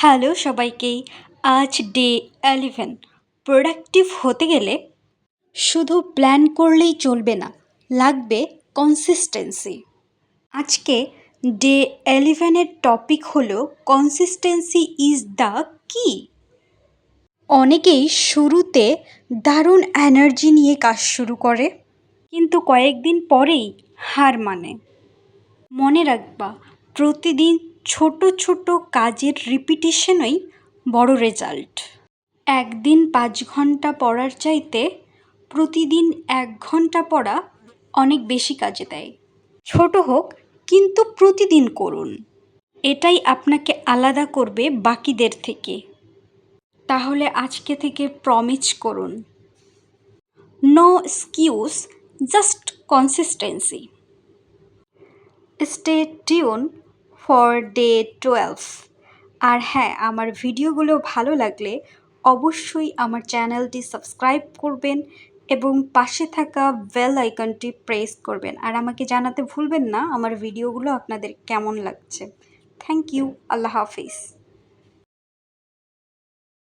Hello সবাইকেই আজ day eleven. Productive হতে গেলে শুধু প্ল্যান করলেই চলবে না, লাগবে কনসিস্টেন্সি আজকে ডে এলিভেনের টপিক হলো কনসিস্টেন্সি ইজ দ্য কি অনেকেই শুরুতে দারুণ এনার্জি নিয়ে কাজ শুরু করে, কিন্তু কয়েকদিন পরেই হার মানে। মনে রাখবা, প্রতিদিন ছোট ছোট কাজের রিপিটিশনই বড় রেজাল্ট একদিন পাঁচ ঘণ্টা পড়ার চাইতে প্রতিদিন এক ঘণ্টা পড়া অনেক বেশি কাজে দেয়। ছোট হোক, কিন্তু প্রতিদিন করুন। এটাই আপনাকে আলাদা করবে বাকিদের থেকে। তাহলে আজকে থেকে প্রমিস করুন। No excuse just consistency stay tune for day twelve. আর হ্যাঁ আমার ভিডিওগুলো ভালো লাগলে অবশ্যই আমার চ্যানেলটি সাবস্ক্রাইব করবেন এবং পাশে থাকা বেল আইকনটি প্রেস করবেন। আর আমাকে জানাতে ভুলবেন না আমার ভিডিওগুলো আপনাদের কেমন লাগছে। থ্যাংক ইউ, আল্লাহ হাফিজ।